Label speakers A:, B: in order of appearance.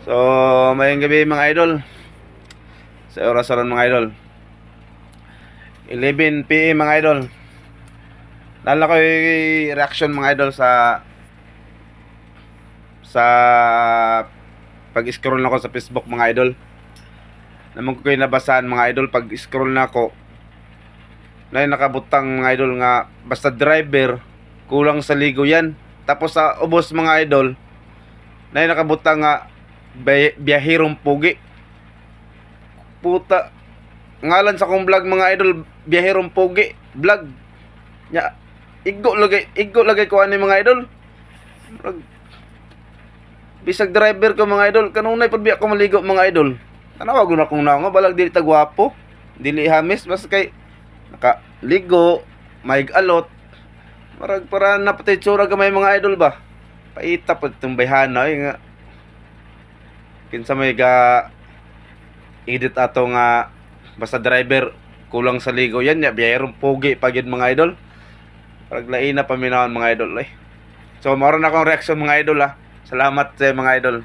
A: So, mayang gabi mga idol. Sa oras ron mga idol. 11 PM mga idol. Nala ko reaction mga idol sa sa pag-scroll na ko sa Facebook mga idol. Naman ko kayo nabasahan mga idol pag scroll na nakabutang mga idol nga basta driver kulang sa ligo yan. Tapos sa ubos mga idol na nakabutang nga biyahirong pugi. Puta. Ngalan sa kong vlog mga idol, biyahirong pugi. Vlog. Nya, igo lagay, igo lagay ko ani mga idol. Bisag driver ko mga idol, kanunay pud biya ko maligo mga idol. Tanawa gud akong naongo, balag dili ta gwapo. Dili hamis basta kay naka ligo, maig alot. Marag para napatay tsura gamay mga idol ba. Paita pud tong bayhana ay nga kinsa may ga edit ato nga basta driver kulang sa ligo. Yan ya biyayron pogi pagid mga idol. Parang lain na paminahon mga idol eh. So maro na akong reaction mga idol ah. Salamat sa mga idol